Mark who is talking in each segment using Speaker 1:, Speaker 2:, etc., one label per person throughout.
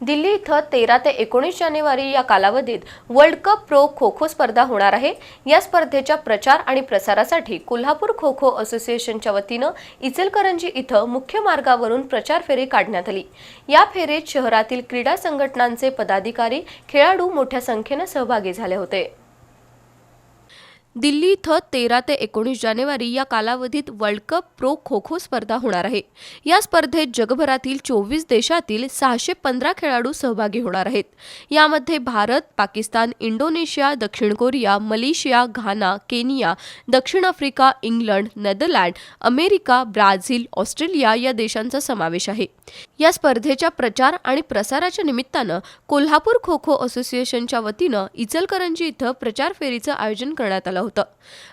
Speaker 1: दिल्ली इथं तेरा ते एकोणीस जानेवारी या कालावधीत world cup pro kho kho स्पर्धा होणार आहे. या स्पर्धेच्या प्रचार आणि प्रसारासाठी कोल्हापूर खो खो असोसिएशनच्या वतीनं इचलकरंजी इथं मुख्य मार्गावरून प्रचार फेरी काढण्यात आली. या फेरीत शहरातील क्रीडा संघटनांचे पदाधिकारी खेळाडू मोठ्या संख्येनं सहभागी झाले होते. दिल्ली इथं तेरा ते एकोणीस जानेवारी या कालावधीत world cup pro kho kho स्पर्धा होणार आहे. या स्पर्धेत जगभरातील चोवीस देशातील सहाशे पंधरा खेळाडू सहभागी होणार आहेत. यामध्ये भारत पाकिस्तान इंडोनेशिया दक्षिण कोरिया मलेशिया घाना केनिया दक्षिण Africa England Netherland America Brazil Australia या देशांचा समावेश आहे. या स्पर्धेच्या प्रचार आणि प्रसाराच्या निमित्तानं कोल्हापूर खो खो असोसिएशनच्या वतीनं इचलकरंजी इथं प्रचार फेरीचं आयोजन करण्यात आलं होतं.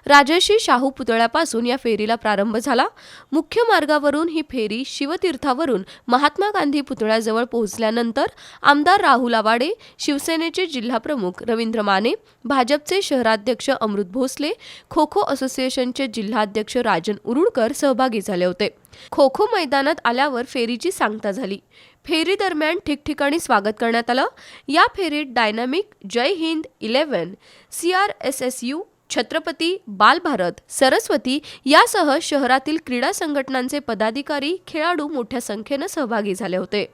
Speaker 1: राजर्षी शाहू पुतळ्यापासून या फेरीला प्रारंभ झाला. मुख्य मार्गावरून ही फेरी शिवतीर्थावरून महात्मा गांधी पुतळ्याजवळ पोहोचल्यानंतर आमदार राहुल आवाडे शिवसेनेचे जिल्हाप्रमुख रवींद्र माने भाजपचे शहराध्यक्ष अमृत भोसले खो खो असोसिएशनचे जिल्हाध्यक्ष राजन उरुळकर सहभागी झाले होते. खो खो मैदानात आल्यावर फेरीची सांगता झाली. फेरी दरम्यान ठिकठिकाणी स्वागत करण्यात आलं. या फेरीत dynamic Jai Hind eleven C R S S U Chhatrapati Balbharat Saraswati यासह शहरातील क्रीडा संघटनांचे पदाधिकारी खेळाडू मोठ्या संख्येनं सहभागी झाले होते.